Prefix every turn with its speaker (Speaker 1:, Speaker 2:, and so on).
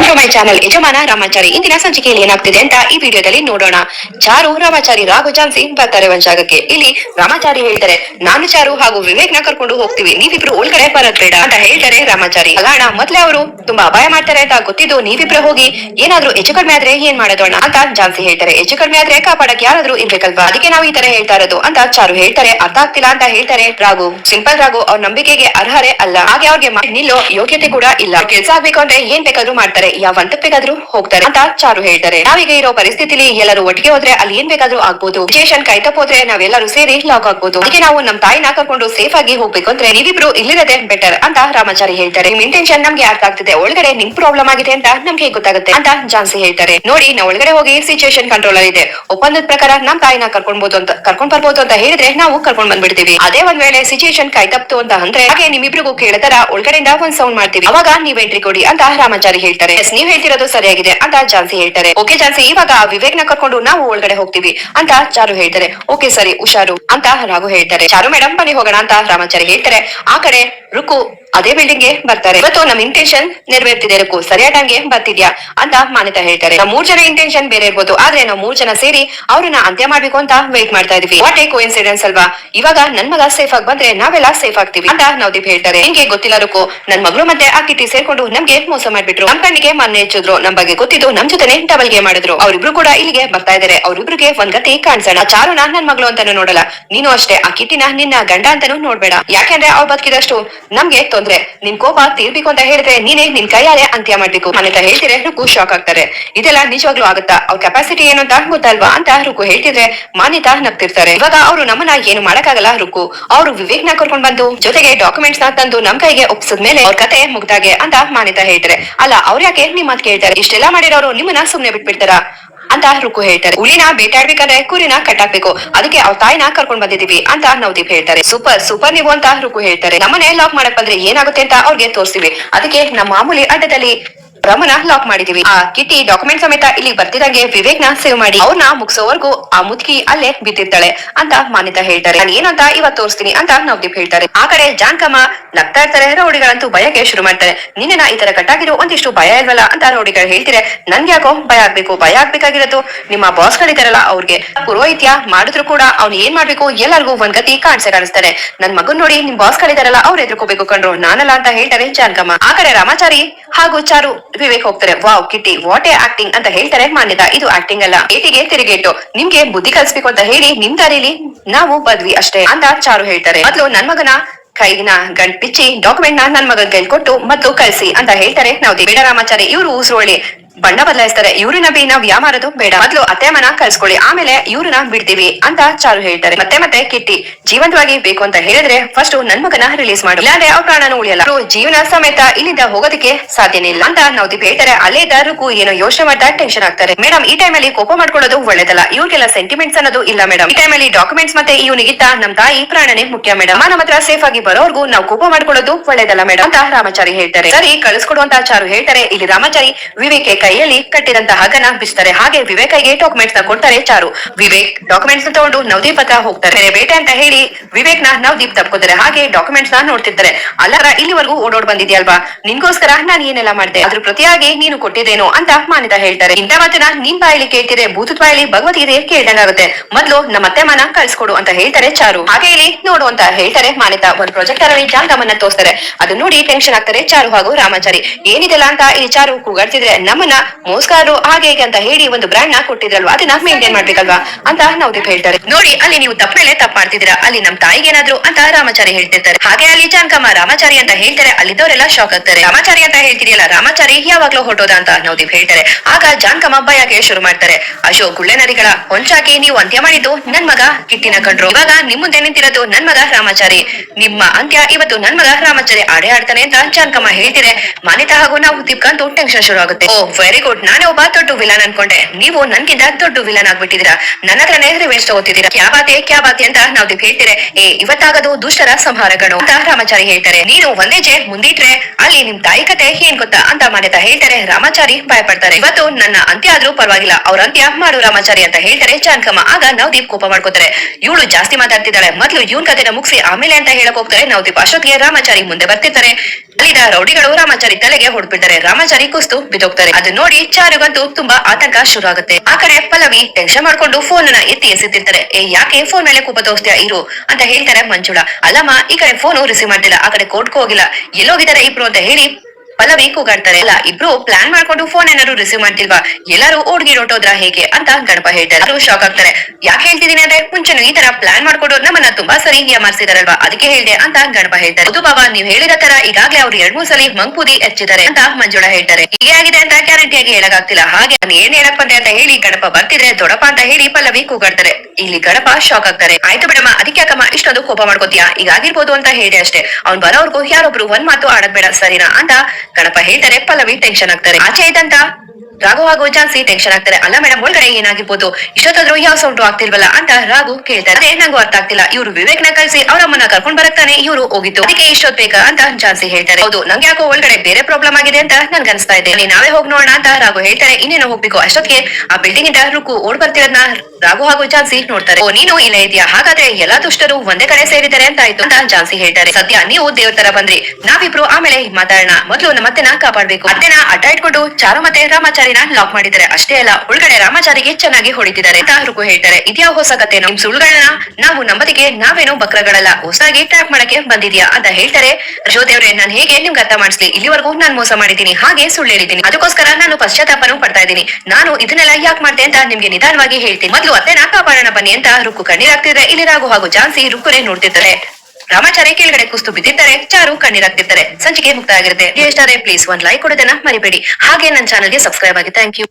Speaker 1: My channel ಯಜಮಾನ ರಾಮಾಚಾರಿ, ಇಂದಿನ ಸಂಚಿಕೆಯಲ್ಲಿ ಏನಾಗ್ತಿದೆ ಅಂತ ಈ ವಿಡಿಯೋದಲ್ಲಿ ನೋಡೋಣ. ಚಾರು ರಾಮಾಚಾರಿ, ರಾಘು ಜಾನ್ಸಿ ಬರ್ತಾರೆ ಒಂದ್ ಜಾಗಕ್ಕೆ. ಇಲ್ಲಿ ರಾಮಾಚಾರಿ ಹೇಳ್ತಾರೆ ನಾನು ಚಾರು ಹಾಗೂ ವಿವೇಕ್ನ ಕರ್ಕೊಂಡು ಹೋಗ್ತೀವಿ. ನೀವಿಬ್ರು ಒಳಗಡೆ ಬರೋದ್ ಬೇಡ ಅಂತ ಹೇಳ್ತಾರೆ ರಾಮಾಚಾರಿ. ಅಲ್ಲ ಅಣ್ಣ ಮೊದ್ಲೇ ಅವರು ತುಂಬಾ ಅಪಾಯ ಮಾಡ್ತಾರೆ ಅಂತ ಗೊತ್ತಿದ್ದು ನೀವಿಬ್ರು ಹೋಗಿ ಏನಾದ್ರೂ ಹೆಚ್ಚು ಕಡಿಮೆ ಆದ್ರೆ ಏನ್ ಮಾಡೋದೋಣ ಅಂತ ಜಾನ್ಸಿ ಹೇಳ್ತಾರೆ. ಹೆಚ್ಚು ಕಡಿಮೆ ಆದ್ರೆ ಕಾಪಾಡಕ್ ಯಾರಾದ್ರೂ ಇರ್ಬೇಕಲ್ವಾ? ಅದಕ್ಕೆ ನಾವು ಈ ತರ ಹೇಳ್ತಾ ಇರೋದು ಅಂತ ಚಾರು ಹೇಳ್ತಾರೆ. ಅರ್ಥ ಆಗ್ತಿಲ್ಲ ಅಂತ ಹೇಳ್ತಾರೆ ರಾಘು. ಸಿಂಪಲ್ ರಾಘು, ಅವ್ರ ನಂಬಿಕೆಗೆ ಅರ್ಹರೇ ಅಲ್ಲ. ಹಾಗೆ ಅವ್ರಿಗೆ ನಿಲ್ಲೋ ಯೋಗ್ಯತೆ ಕೂಡ ಇಲ್ಲ. ಕೆಲ್ಸ ಆಗ್ಬೇಕು ಅಂದ್ರೆ ಏನ್ ಬೇಕಾದ್ರೂ ಮಾಡ್ತಾರೆ. ಯಾವ ಹಂತಕ್ ಬೇಕಾದ್ರೂ ಹೋಗ್ತಾರೆ ಅಂತ ಚಾರು ಹೇಳ್ತಾರೆ ನಾವೀಗ ಇರೋ ಪರಿಸ್ಥಿತಿಲಿ ಎಲ್ಲರೂ ಒಟ್ಟಿಗೆ ಹೋದ್ರೆ ಅಲ್ಲಿ ಏನ್ ಬೇಕಾದ್ರೂ ಆಗ್ಬೋದು. ಸಿಚುಯೇಷನ್ ಕೈ ತಪ್ಪೋದ್ರೆ ನಾವೆಲ್ಲರೂ ಸೇರಿ ಲಾಕ್ ಆಗ್ಬೋದು. ಅದಕ್ಕೆ ನಾವು ನಮ್ ತಾಯಿನ ಕರ್ಕೊಂಡು ಸೇಫ್ ಆಗಿ ಹೋಗ್ಬೇಕು ಅಂದ್ರೆ ನೀವಿಬ್ರು ಇಲ್ಲಿರೋದೇ ಬೆಟರ್ ಅಂತ ರಾಮಾಚಾರಿ ಹೇಳ್ತಾರೆ. ನಿಮ್ ಇಂಟೆನ್ಷನ್ ನಮ್ಗೆ ಅರ್ಥ ಆಗ್ತಿದೆ. ಒಳಗಡೆ ನಿಮ್ ಪ್ರಾಬ್ಲಮ್ ಆಗಿದೆ ಅಂತ ನಮ್ಗೆ ಗೊತ್ತಾಗುತ್ತೆ ಅಂತ ಜಾನ್ಸಿ ಹೇಳ್ತಾರೆ. ನೋಡಿ, ನಾವು ಒಳಗಡೆ ಹೋಗಿ ಸಿಚುಯೇಷನ್ ಕಂಟ್ರೋಲ್ ಅಲ್ಲಿ ಇದೆ. ಒಪ್ಪಂದದ ಪ್ರಕಾರ ನಮ್ ತಾಯಿನ ಕರ್ಕೊಂಡ್ಬೋದು ಅಂತ ಕರ್ಕೊಂಡ್ ಬರ್ಬೋದು ಅಂತ ಹೇಳಿದ್ರೆ ನಾವು ಕರ್ಕೊಂಡ್ ಬಂದ್ಬಿಡ್ತೀವಿ. ಅದೇ ಒಂದ್ ವೇಳೆ ಸಿಚುಯೇಷನ್ ಕೈ ತಪ್ತು ಅಂತ ಅಂದ್ರೆ ಹಾಗೆ ನಿಮ್ಮಿಬ್ರಿಗೂ ಕೇಳತರ ಒಳಗಡೆಯಿಂದ ಒಂದ್ ಸೌಂಡ್ ಮಾಡ್ತೀವಿ. ಅವಾಗ ನೀವ್ ಎಂಟ್ರಿ ಕೊಡಿ ಅಂತ ರಾಮಾಚಾರಿ ಹೇಳ್ತಾರೆ. ನೀವ್ ಹೇಳ್ತಿರೋದು ಸರಿಯಾಗಿದೆ ಅಂತ ಜಾನ್ಸಿ ಹೇಳ್ತಾರೆ. ಓಕೆ ಜಾನ್ಸಿ ಇವಾಗ ವಿವೇಕ್ನ ಕರ್ಕೊಂಡು ನಾವು ಒಳಗಡೆ ಹೋಗ್ತೀವಿ ಅಂತ ಚಾರು ಹೇಳ್ತಾರೆ. ಓಕೆ ಸರಿ, ಹುಷಾರು ಅಂತ ರಾಘು ಹೇಳ್ತಾರೆ. ಚಾರು ಮೇಡಮ್ ಬನ್ನಿ ಹೋಗೋಣ ಅಂತ ರಾಮಾಚಾರಿ ಹೇಳ್ತಾರೆ. ಆ ಕಡೆ ರುಕು ಅದೇ ಬಿಲ್ಡಿಂಗ್ಗೆ ಬರ್ತಾರೆ. ಇವತ್ತು ನಮ್ ಇಂಟೆನ್ಷನ್ ನೆರವೇರ್ತಿದೆ ರುಕು ಸರಿಯಾದ ಬರ್ತಿದ್ಯಾ ಅಂತ ಮಾನ್ಯತಾ ಹೇಳ್ತಾರೆ. ನಮ್ಮ ಮೂರ್ ಜನ ಇಂಟೆನ್ಷನ್ ಬೇರೆ ಇರ್ಬೋದು. ಆದ್ರೆ ನಾವು ಮೂರ್ ಜನ ಸೇರಿ ಅವ್ರನ್ನ ಅಂತ್ಯ ಮಾಡ್ಬೇಕು ಅಂತ ವೇಟ್ ಮಾಡ್ತಾ ಇದೀವಿ ವಾಟ್ ಏ ಕೋಇನ್ಸಿಡೆನ್ಸ್ ಅಲ್ವಾ? ಇವಾಗ ನನ್ ಮಗ ಸೇಫ್ ಆಗಿ ಬಂದ್ರೆ ನಾವೆಲ್ಲ ಸೇಫ್ ಆಗ್ತೀವಿ ಅಂತ ನವದೀಪ್ ಹೇಳ್ತಾರೆ. ಹಿಂಗೆ ರುಕು ನನ್ ಮಗಳು ಮತ್ತೆ ಆ ಕಿತಿ ಸೇರ್ಕೊಂಡು ನಮ್ಗೆ ಮೋಸ ಮಾಡ್ಬಿಟ್ರು. ನಮ್ ಕಣ್ಣಿಗೆ ಮೊನ್ನೆ ಹೆಚ್ಚಿದ್ರು ನಮ್ ಬಗ್ಗೆ ಗೊತ್ತಿದ್ದು ನಮ್ ಜೊತೆನೆ ಡಬಲ್ ಗೇ ಮಾಡಿದ್ರು ಅವ್ರಿಬ್ರು ಕೂಡ ಇಲ್ಲಿಗೆ ಬರ್ತಾ ಇದಾರೆ. ಅವ್ರಿಬ್ರಿಗೆ ಒಂದ್ ಗತಿ ಕಾಣಿಸೋಣ. ನಾನ್ ನನ್ ಮಗಳು ಅಂತಾನು ನೋಡಲ್ಲ. ನೀನು ಅಷ್ಟೇ. ಆ ಕಿತಿನ ನಿನ್ನ ಗಂಡ ಅಂತಾನು ನೋಡ್ಬೇಡ. ಯಾಕೆಂದ್ರೆ ಅವ್ರು ಬದುಕಿದಷ್ಟು ನಮ್ಗೆ ನಿನ್ ಕೋಪ ತೀರ್ಬೇಕು ಅಂತ ಹೇಳಿದ್ರೆ ನೀನೇ ನಿನ್ ಕೈಯಾರೆ ಅಂತ್ಯ ಮಾಡ್ಬೇಕು. ಮನೆತ ಹೇಳ್ತಿದ್ರೆ ರುಕು ಶಾಕ್ ಆಗ್ತಾರೆ. ಇದೆಲ್ಲ ನಿಜವಾಗ್ಲೂ ಆಗುತ್ತಾ? ಅವ್ರ ಕೆಪಾಸಿಟಿ ಏನು ಅಂತ ಗೊತ್ತಲ್ವಾ ಅಂತ ರುಕು ಹೇಳ್ತಿದ್ರೆ ಮಾನ್ಯತ ನಗ್ತಿರ್ತಾರೆ. ಇವಾಗ ಅವರು ನಮ್ಮನ್ನ ಏನು ಮಾಡಕ್ಕಾಗಲ್ಲ ರುಕು. ಅವರು ವಿವೇಕ್ನ ಕರ್ಕೊಂಡ್ ಬಂದು ಜೊತೆಗೆ ಡಾಕ್ಯುಮೆಂಟ್ಸ್ನ ತಂದು ನಮ್ ಕೈಗೆ ಒಪ್ಸಿದ್ಮೇಲೆ ಅವ್ರ ಕತೆ ಮುಗ್ದಾಗೆ ಅಂತ ಮಾನ್ಯತಾ ಹೇಳ್ತಾರೆ. ಅಲ್ಲ ಅವ್ರ ಯಾಕೆ ನಿಮ್ ಮಾತು ಕೇಳ್ತಾರೆ? ಇಷ್ಟೆಲ್ಲ ಮಾಡಿರೋರು ನಿಮ್ಮನ್ನ ಸುಮ್ನೆ ಬಿಟ್ಬಿಡ್ತಾರ? ಅಂತ ರುಕು ಹೇಳ್ತಾರೆ. ಹುಲಿನ ಬೇಟಾಡ್ಬೇಕಾದ್ರೆ ಕುರಿನ ಕಟ್ಟಾಕ್ಬೇಕು. ಅದಕ್ಕೆ ಅವ್ರ ತಾಯಿನ ಕರ್ಕೊಂಡ್ ಬಂದಿದೀವಿ ಅಂತ ನವದೀಪ್ ಹೇಳ್ತಾರೆ. ಸೂಪರ್ ಸೂಪರ್ ನೀವು ಅಂತ ರುಕು ಹೇಳ್ತಾರೆ. ನಮ್ಮನೆ ಲಾಕ್ ಮಾಡಕ್ ಬಂದ್ರೆ ಏನಾಗುತ್ತೆ ಅಂತ ಅವ್ರಿಗೆ ತೋರಿಸ್ತೀವಿ. ಅದಕ್ಕೆ ನಮ್ಮ ಮಾಮೂಲಿ ಅಡ್ಡದಲ್ಲಿ ರಮನ ಲಾಕ್ ಮಾಡಿದೀವಿ. ಆ ಕಿಟಿ ಡಾಕ್ಯುಮೆಂಟ್ ಸಮೇತ ಇಲ್ಲಿ ಬರ್ತಿದಂಗೆ ವಿವೇಕ್ನ ಸೇವ್ ಮಾಡಿ. ಅವ್ರನ್ನ ಮುಗಿಸೋವರೆಗೂ ಆ ಮುದುಕಿ ಅಲ್ಲೇ ಬಿದ್ದಿರ್ತಾಳೆ ಅಂತ ಮಾನ್ಯತಾ ಹೇಳ್ತಾರೆ. ನಾನು ಏನಂತ ಇವತ್ ತೋರಿಸ್ತೀನಿ ಅಂತ ನವದೀಪ್ ಹೇಳ್ತಾರೆ. ಆ ಕಡೆ ಜಾನ್ಕಮ್ಮ ನಗ್ತಾ ಇರ್ತಾರೆ, ರೌಡಿಗಳಂತೂ ಭಯಕ್ಕೆ ಶುರು ಮಾಡ್ತಾರೆ. ನಿನ್ನ ಈ ತರ ಕಟ್ಟಾಗಿರೋ ಒಂದಿಷ್ಟು ಭಯ ಇಲ್ವಲ್ಲ ಅಂತ ರೌಡಿಗಳು ಹೇಳ್ತಾರೆ ನನ್ಗೆ ಯಾಕೋ ಭಯ ಆಗ್ಬೇಕು, ಭಯ ಆಗ್ಬೇಕಾಗಿರೋದು ನಿಮ್ಮ ಬಾಸ್ ಗಳಿದಾರಲ್ಲ ಅವ್ರಿಗೆ. ಪುರೋಹಿತ್ಯ ಮಾಡಿದ್ರು ಕೂಡ ಅವ್ನು ಏನ್ ಮಾಡ್ಬೇಕು ಎಲ್ಲರಿಗೂ ಒಂದ್ ಗತಿ ಕಾಣಿಸೆ ಕಾಣಿಸ್ತಾರೆ. ನನ್ ಮಗನ್ ನೋಡಿ ನಿಮ್ ಬಾಸ್ ಗಳಿದಾರಲ್ಲ ಅವ್ರು ಎದ್ರುಕೋಬೇಕು ಕಂಡ್ರು ನಾನಲ್ಲ ಅಂತ ಹೇಳ್ತಾರೆ ಜಾನ್ಕಮ್ಮ. ಆ ಕಡೆ ರಾಮಾಚಾರಿ ಹಾಗೂ ಚಾರು. ವಿವೇಕ್ ಹೋಗ್ತಾರೆ wow, Kitty what a acting ಅಂತ ಹೇಳ್ತಾರೆ ಮಾನ್ಯದ ಇದು ಆಕ್ಟಿಂಗ್ ಅಲ್ಲ. ಏಟಿಗೆ ತಿರುಗೇಟು. ನಿಮ್ಗೆ ಬುದ್ಧಿ ಕಲಿಸ್ಬೇಕು ಅಂತ ಹೇಳಿ ನಿಮ್ ದಾರಿಲಿ ನಾವು ಬದ್ವಿ ಅಷ್ಟೇ ಅಂತ ಚಾರು ಹೇಳ್ತಾರೆ. ಮೊದಲು ನನ್ ಮಗನ ಕೈನ ಗಂಟ್ ಪಿಚ್ಚಿ ಡಾಕ್ಯುಮೆಂಟ್ನ ನನ್ ಮಗನ್ ಕೈಲಿ ಕೊಟ್ಟು ಮತ್ತು ಕಳ್ಸಿ ಅಂತ ಹೇಳ್ತಾರೆ. ನಾವು ಬೇಡ ರಾಮಾಚಾರಿ ಇವರು ಉಸಿರೋಳಿ ಬಣ್ಣ ಬದಲಾಯಿಸ್ತಾರೆ. ಇವ್ರನ್ನ ಬಿ ನಾವ್ ಯಾಮಾರೋದು ಬೇಡ. ಮೊದ್ಲು ಅತ್ತೆ ಮನ ಕಳ್ಸ್ಕೊಳ್ಳಿ ಆಮೇಲೆ ಇವ್ರನ್ನ ಬಿಡ್ತೀವಿ ಅಂತ ಚಾರು ಹೇಳ್ತಾರೆ. ಮತ್ತೆ ಮತ್ತೆ ಕಿಟ್ಟಿ, ಜೀವಂತವಾಗಿ ಬೇಕು ಅಂತ ಹೇಳಿದ್ರೆ ಫಸ್ಟ್ ನನ್ ಮಗನ ರಿಲೀಸ್ ಮಾಡು. ಇಲ್ಲಾಂದ್ರೆ ಅವ್ರ ಪ್ರಾಣನೂ ಉಳಿಯಲ್ಲ. ಜೀವನ ಸಮೇತ ಇಲ್ಲಿಂದ ಹೋಗೋದಕ್ಕೆ ಸಾಧ್ಯನೇ ಇಲ್ಲ ಅಂತ ನವದೀಪ್ ಹೇಳ್ತಾರೆ. ಅಲ್ಲೇ ಇದ್ದಾರಕ್ಕೂ ಏನೋ ಯೋಚನೆ ಮಾಡ್ತಾ ಟೆನ್ಷನ್ ಆಗ್ತಾರೆ. ಮೇಡಮ್, ಈ ಟೈಮಲ್ಲಿ ಕೋಪ ಮಾಡ್ಕೊಳ್ಳೋದು ಒಳ್ಳೇದಲ್ಲ. ಇವ್ರಿಗೆಲ್ಲ ಸೆಂಟಿಮೆಂಟ್ಸ್ ಅನ್ನೋದು ಇಲ್ಲ ಮೇಡಮ್. ಈ ಟೈಮಲ್ಲಿ ಡಾಕ್ಯುಮೆಂಟ್ಸ್ ಮತ್ತೆ ಇವನಿಗಿಂತ ನಮ್ ತಾಯಿ ಪ್ರಾಣನೇ ಮುಖ್ಯ ಮೇಡಮ್. ನಮ್ಮ ಹತ್ರ ಸೇಫ್ ಆಗಿ ಬರೋರ್ಗು ನಾವು ಕೋಪ ಮಾಡ್ಕೊಳ್ಳೋದು ಒಳ್ಳೇದಲ್ಲ ಮೇಡಮ್ ಅಂತ ರಾಮಚಾರಿ ಹೇಳ್ತಾರೆ. ಸರಿ ಕಳಿಸ್ಕೊಡುವಂತ ಚಾರು ಹೇಳ್ತಾರೆ. ಇಲ್ಲಿ ರಾಮಾಚಾರಿ, ವಿವೇಕ್ ಕೈಯಲ್ಲಿ ಕಟ್ಟಿದಂತ ಹಗನ ಬಿಸ್ತಾರೆ. ಹಾಗೆ ವಿವೇಕ್ ಕೈಗೆ ಡಾಕ್ಯುಮೆಂಟ್ಸ್ನ ಕೊಡ್ತಾರೆ ಚಾರು. ವಿವೇಕ್ ಡಾಕ್ಯುಮೆಂಟ್ಸ್ ತಗೊಂಡು ನವದೀಪ್ ಹತ್ರ ಹೋಗ್ತಾರೆ. ಬೇಟೆ ಅಂತ ಹೇಳಿ ವಿವೇಕ್ನ ನವದೀಪ್ ತಪ್ಕೋತಾರೆ ಹಾಗೆ ಡಾಕ್ಯುಮೆಂಟ್ಸ್ನ ನೋಡ್ತಿದ್ದಾರೆ ಅಲ್ಲಾರ ಇಲ್ಲಿವರೆಗೂ ಓಡೋಡ್ ಬಂದಿದ್ಯಲ್ವಾ? ನಿನ್ಗೋಸ್ಕರ ನಾನು ಏನೆಲ್ಲ ಮಾಡಿದೆ? ಅದ್ರ ಪ್ರತಿಯಾಗಿ ನೀನು ಕೊಟ್ಟಿದ್ದೇನೋ ಅಂತ ಮಾನಿತ ಹೇಳ್ತಾರೆ. ಇಂಥ ಮಾತನ್ನ ನಿನ್ ಬಾಯಲ್ಲಿ ಭೂತದ ಬಾಯಲ್ಲಿ ಭಗವದ್ಗೀತೆ ಕೇಳ್ದಂಗಾಗುತ್ತೆ. ಮೊದ್ಲು ನಮ್ಮ ಅತ್ತೆ ಮನ ಕಳ್ಸ್ಕೊಡು ಅಂತ ಹೇಳ್ತಾರೆ ಚಾರು. ಹಾಗೆ ಇಲ್ಲಿ ನೋಡು ಅಂತ ಹೇಳ್ತಾರೆ ಮಾನಿತ ಒಂದು ಪ್ರೊಜೆಕ್ಟರ್ ಅಲ್ಲಿ ಜಾಂಗಮನ್ನ ತೋರಿಸ್ತಾರೆ. ಅದು ನೋಡಿ ಟೆನ್ಷನ್ ಆಗ್ತಾರೆ ಚಾರು ಹಾಗೂ ರಾಮಾಚಾರಿ. ಏನಿದೆಲ್ಲ ಅಂತ ಈ ಚಾರು ಕೂಗಾಡ್ತಿದ್ರೆ ನಮ್ಮನ್ನ ಮೋಸ್ಕಾರು ಹಾಗೆ ಹೀಗೆ ಅಂತ ಹೇಳಿ ಒಂದು ಬ್ರ್ಯಾಂಡ್ನ ಕೊಟ್ಟಿದ್ರಲ್ವಾ? ಅದನ್ನ ಮೇಂಟೈನ್ ಮಾಡ್ಬೇಕಲ್ವಾ? ಅಂತ ನವದೀಪ್ ಹೇಳ್ತಾರೆ. ನೋಡಿ, ಅಲ್ಲಿ ನೀವು ತಪ್ಪ ಮೇಲೆ ತಪ್ಪು ಮಾಡ್ತಿದ್ದೀರಾ. ಅಲ್ಲಿ ನಮ್ ತಾಯಿಗೆ ಏನಾದ್ರು ಅಂತ ರಾಮಾಚಾರಿ ಹೇಳ್ತಿರ್ತಾರೆ. ಹಾಗೆ ಅಲ್ಲಿ ಜಾನ್ಕಮ್ಮ ರಾಮಾಚಾರಿ ಅಂತ ಹೇಳ್ತಾರೆ. ಅಲ್ಲಿದ್ದವರೆಲ್ಲ ಶಾಕ್ ಆಗ್ತಾರೆ. ರಾಮಾಚಾರಿ ಅಂತ ಹೇಳ್ತಿದೆಯಲ್ಲ, ರಾಮಾಚಾರಿ ಯಾವಾಗ್ಲೂ ಹೊಟ್ಟೋದ ಅಂತ ನವದೀಪ್ ಹೇಳ್ತಾರೆ. ಆಗ ಜಾನ್ಕಮ್ಮ ಭಯಕ್ಕೆ ಶುರು ಮಾಡ್ತಾರೆ. ಅಶೋಕ್ ಗುಳ್ಳೆ ನರಿಗಳ, ಹೊಂಚಾಕಿ, ನೀವು ಅಂತ್ಯ ಮಾಡಿದ್ದು ನನ್ ಮಗ ಕಿಟ್ಟಿನ ಕಂಡ್ರು. ಇವಾಗ ನಿಮ್ ಮುಂದೆ ನಿಂತಿರೋದು ನನ್ ಮಗ ರಾಮಾಚಾರಿ. ನಿಮ್ಮ ಅಂತ್ಯ ಇವತ್ತು ನನ್ ಮಗ ರಾಮಾಚಾರಿ ಆಡೇ ಆಡ್ತಾನೆ ಅಂತ ಜಾನ್ಕಮ್ಮ ಹೇಳ್ತಿದೆ. ಮಾನ್ಯತಾ ಹಾಗೂ ನಾವು ತಿಪ್ಕಂತೂ ಟೆನ್ಷನ್ ಶುರು ಆಗುತ್ತೆ ಓ ವೆರಿ ಗುಡ್ ನಾನೇ ಒಬ್ಬ ದೊಡ್ಡ ವಿಲನ್ ಅನ್ಕೊಂಡೆ. ನೀವು ನನ್ಗಿಂತ ದೊಡ್ಡ ವಿಲನ್ ಆಗ್ಬಿಟ್ಟಿದ್ದೀರಾ? ನನ್ನ ಹತ್ರನೇ ರಿವೆಂಜ್ ತಗೋತಿದ್ದೀರಾ? ಕ್ಯಾ ಬಾತೆ ಕ್ಯಾ ಬಾತೆ ಅಂತ ನಾವ್ ದಿಪ್ ಹೇಳ್ತಾರೆ. ಏ, ಇವತ್ತಾಗದು ದುಷ್ಟರ ಸಂಹಾರಗಳು ಅಂತ ರಾಮಾಚಾರಿ ಹೇಳ್ತಾರೆ. ನೀನು ಒಂದೇ ಜೆ ಮುಂದಿಟ್ರೆ ಅಲ್ಲಿ ನಿಮ್ ತಾಯಿ ಕತೆ ಏನ್ ಗೊತ್ತಾ ಅಂತ ಮಾನ್ಯತಾ ಹೇಳ್ತಾರೆ. ರಾಮಾಚಾರಿ ಭಯಪಡ್ತಾರೆ. ಇವತ್ತು ನನ್ನ ಅಂತ್ಯ ಆದ್ರೂ ಪರವಾಗಿಲ್ಲ. ಅವ್ರ ಅಂತ್ಯ ಮಾಡು ರಾಮಾಚಾರಿ ಅಂತ ಹೇಳ್ತಾರೆ. ಜಾನ್ಕಮ್ಮ, ಆಗ ನವದೀಪ್ ಕೋಪ ಮಾಡ್ಕೋತಾರೆ. ಇವಳು ಜಾಸ್ತಿ ಮಾತಾಡ್ತಿದ್ದಾಳೆ. ಮೊದ್ಲು ಇವನ್ ಕತೆನ ಮುಗಿಸಿ ಆಮೇಲೆ ಅಂತ ಹೇಳಕ್ ಹೋಗ್ತಾರೆ. ನವದೀಪ್ ಅಷ್ಟೊತ್ತಿಗೆ ರಾಮಾಚಾರಿ ಮುಂದೆ ಬರ್ತಿರ್ತಾರೆ. ಅಲ್ಲಿದ್ದ ರೌಡಿಗಳು ರಾಮಾಚಾರಿ ತಲೆಗೆ ಹೊಡ್ಬಿಡ್ತಾರೆ ರಾಮಾಚಾರಿ ಕುಸ್ತು ಬಿದೋಗ್ತಾರೆ ಅದನ್ನ ನೋಡಿ ಚಾರುಗಂತೂ ತುಂಬಾ ಆತಂಕ ಶುರು ಆಗುತ್ತೆ ಆ ಕಡೆ ಪಲ್ಲವಿ ಟೆನ್ಷನ್ ಮಾಡ್ಕೊಂಡು ಫೋನ್ ಅನ್ನ ಎತ್ತಿ ಎಸಿತಿರ್ತಾರೆ. ಏ, ಯಾಕೆ ಫೋನ್ ಮೇಲೆ ಕೂಪ ತೋರಿಸ್ತೀಯ ಇರು ಅಂತ ಹೇಳ್ತಾರೆ ಮಂಜುಳಾ. ಅಲ್ಲಮ್ಮ, ಈ ಕಡೆ ಫೋನ್ ರಿಸೀವ್ ಮಾಡ್ತಿಲ್ಲ. ಆ ಕಡೆ ಕೋರ್ಟ್ಗೂ ಹೋಗಿಲ್ಲ. ಎಲ್ಲೋಗಿದ್ದಾರೆ ಇಬ್ರು ಅಂತ ಹೇಳಿ ಪಲ್ಲವಿ ಕೂಗಾಡ್ತಾರೆ ಅಲ್ಲ, ಇಬ್ರು ಪ್ಲಾನ್ ಮಾಡ್ಕೊಂಡು ಫೋನ್ ಏನಾದ್ರು ರಿಸೀವ್ ಮಾಡ್ತಿಲ್ವಾ? ಎಲ್ಲರೂ ಓಡ್ಗಿ ಹೊಟ್ಟೋದ್ರ ಹೇಗೆ ಅಂತ ಗಣಪ ಹೇಳ್ತಾರೆ. ಅವರು ಶಾಕ್ ಆಗ್ತಾರೆ. ಯಾಕೆ ಹೇಳ್ತಿದೀನಿ ಅಂದ್ರೆ ಮುಂಚೆನು ಈ ತರ ಪ್ಲಾನ್ ಮಾಡ್ಕೊಂಡು ನಮ್ಮನ್ನ ತುಂಬಾ ಸರಿ ಯಾಮಾರಿಸಿದಾರಲ್ವಾ ಅದಕ್ಕೆ ಹೇಳಿದೆ ಅಂತ ಗಣಪ ಹೇಳ್ತಾರೆ. ಅದು ಬಾಬಾ, ನೀವ್ ಹೇಳಿದ ತರ ಈಗಾಗ್ಲೇ ಅವ್ರು ಎರಡ್ ಮೂರ್ ಸಲ ಮಂಗ್ಪುದಿ ಎಚ್ಚಿದ್ದಾರೆ ಅಂತ ಮಂಜುಳ ಹೇಳ್ತಾರೆ. ಹೀಗೆ ಆಗಿದೆ ಅಂತ ಗ್ಯಾರಂಟಿಯಾಗಿ ಹೇಳಕ್ಕಾಗ್ತಿಲ್ಲ? ಹಾಗೆ ನಾನು ಏನ್ ಹೇಳಕ್ ಬಂದೆ ಅಂತ ಹೇಳಿ ಗಣಪ ಬರ್ತಿದ್ರೆ ದೊಡಪ ಅಂತ ಹೇಳಿ ಪಲ್ಲವಿ ಕೂಗಾಡ್ತಾರೆ ಇಲ್ಲಿ ಗಣಪ ಶಾಕ್ ಆಗ್ತಾರೆ. ಆಯ್ತು ಬಿಡಮ್ಮ, ಅದಕ್ಕೆ ಯಾಕಮ್ಮ ಇಷ್ಟೊಂದು ಕೋಪ ಮಾಡ್ಕೋತೀಯಾ? ಈಗಾಗಿರ್ಬೋದು ಅಂತ ಹೇಳಿದೆ ಅಷ್ಟೇ. ಅವ್ನ್ ಬರೋರ್ಗು ಯಾರೊಬ್ರು ಒಂದ್ ಮಾತು ಆಡಕ್ ಬೇಡ, ಸರಿನಾ ಅಂತ ಗಣಪ ಹೇಳ್ತಾರೆ ಪಲ್ಲವಿ ಟೆನ್ಷನ್ ಆಗ್ತಾರೆ. ಆಚೆ ಇದ್ದಂತ ರಾಘು ಹಾಗೂ ಜಾನ್ಸಿ ಟೆನ್ಷನ್ ಆಗ್ತಾರೆ. ಅಲ್ಲ ಮೇಡಮ್ ಒಳಗಡೆ ಏನಾಗಿರ್ಬೋದು? ಇಷ್ಟೊತ್ತಾದ್ರೂ ಯಾವ ಸೌಂಡು ಆಗ್ತಿಲ್ವಲ್ಲ ಅಂತ ರಾಘು ಕೇಳ್ತಾರೆ. ನಂಗೂ ಅರ್ಥ ಆಗ್ತಿಲ್ಲ. ಇವರು ವಿವೇಕ್ನ ಕಳ್ಸಿ ಅವರಮ್ಮನ ಕರ್ಕೊಂಡ್ ಬರಕ್ತಾನೆ ಇವರು ಹೋಗಿತ್ತು ಅದಕ್ಕೆ ಇಷ್ಟೊತ್ ಬೇಕಾ ಅಂತ ಜಾನ್ಸಿ ಹೇಳ್ತಾರೆ. ಹೌದು, ನಂಗೆ ಯಾಕೋ ಒಳಗಡೆ ಬೇರೆ ಪ್ರಾಬ್ಲಮ್ ಆಗಿದೆ ಅಂತ ನನ್ಗೆ ಅನ್ಸ್ತಾ ಇದೆ ನಾವೇ ಹೋಗಿ ನೋಡೋಣ ಅಂತ ರಾಘು ಹೇಳ್ತಾರೆ. ಇನ್ನೇನು ಹೋಗ್ಬೇಕು. ಅಷ್ಟೊತ್ತಿಗೆ ಆ ಬಿಲ್ಡಿಂಗ್ ಇಂದ ರುಕು ಓಡ್ ಬರ್ತಿರೋದ್ನ ರಾಘು ಹಾಗೂ ಜಾನ್ಸಿ ನೋಡ್ತಾರೆ. ಓ, ನೀನು ಇಲ್ಲೇ ಇದೆಯಾ ಹಾಗಾದ್ರೆ ಎಲ್ಲಾ ದುಷ್ಟರು ಒಂದೇ ಕಡೆ ಸೇರಿದ್ದಾರೆ ಅಂತ ಆಯ್ತು ಅಂತ ಜಾನ್ಸಿ ಹೇಳ್ತಾರೆ. ಸದ್ಯ ನೀವು ದೇವ್ರ ತರ ಬಂದ್ರಿ. ನಾವಿಬ್ರು ಆಮೇಲೆ ಮಾತಾಡೋಣ. ಮೊದಲು ನಮ್ಮ ಅತ್ತೆನ ಕಾಪಾಡ್ಬೇಕು. ಅತ್ತೆನ ಅಡ್ಡ ಇಟ್ಕೊಂಡು ಚಾರು ಮತ್ತೆ ರಾಮಾಚಾರಿನ ಲಾಕ್ ಮಾಡಿದ್ದಾರೆ. ಅಷ್ಟೇ ಅಲ್ಲ, ಉಳ್ಗಡೆ ರಾಮಾಚಾರಿಗೆ ಚೆನ್ನಾಗಿ ಹೊಡಿತಿದ್ದಾರೆ ಅಂತ ಹೇಳ್ತಾರೆ. ಇದ್ಯಾ ಹೊಸ ಕತೆ? ನಮ್ ಸುಳ್ಗಳನ್ನ ನಾವು ನಂಬದಿಗೆ ನಾವೇನು ಬಕ್ರಗಳಲ್ಲ. ಹೊಸಾಗಿ ಟ್ರ್ಯಾಪ್ ಮಾಡಕ್ಕೆ ಬಂದಿದ್ಯಾ ಅಂತ ಹೇಳ್ತಾರೆ. ಯಶೋದೇವ್ರೆ ನಾನ್ ಹೇಗೆ ನಿಮ್ಗೆ ಅರ್ಥ ಮಾಡಿಸ್ಲಿ? ಇಲ್ಲಿವರೆಗೂ ನಾನ್ ಮೋಸ ಮಾಡಿದ್ದೀನಿ. ಹಾಗೆ ಸುಳ್ಳು ಹೇಳಿದ್ದೀನಿ. ಅದಕ್ಕೋಸ್ಕರ ನಾನು ಪಶ್ಚಾತ್ತಾಪನೂ ಪಡ್ತಾ ಇದ್ದೀನಿ. ನಾನು ಇದನ್ನೆಲ್ಲ ಯಾಕೆ ಮಾಡ್ತೆ ಅಂತ ನಿಮ್ಗೆ ನಿಧಾನವಾಗಿ ಹೇಳ್ತೀನಿ. ಮೊದ್ಲು ಅತ್ತೆನ ಕಾಪಾಡೋಣ ಬನ್ನಿ ಅಂತ ರುಕ್ಕು ಕಣ್ಣೀರಾಗ್ತಿದ್ರೆ ಇಲ್ಲಿ ರಾಘು ಹಾಗೂ ಜಾನ್ಸಿ ರುಕ್ಕುನೆ ನೋಡ್ತಿರ್ತಾರೆ ರಾಮಾಚಾರ್ಯ ಕೆಳಗಡೆ ಕುಸ್ತು ಬಿದ್ದಿದ್ದಾರೆ ಚಾರು ಕಣ್ಣೀರಾಗ್ತಿರ್ತಾರೆ ಸಂಚಿಕೆ ಮುಕ್ತ ಆಗಿರುತ್ತೆ ಪ್ಲೀಸ್ ಒಂದ್ ಲೈಕ್ ಕೊಡೋದನ್ನ ಮರಿಬೇಡಿ. ಹಾಗೆ ನನ್ನ ಚಾನಲ್ಗೆ ಸಬ್ಸ್ಕ್ರೈಬ್ ಆಗಿ ಥ್ಯಾಂಕ್ ಯು.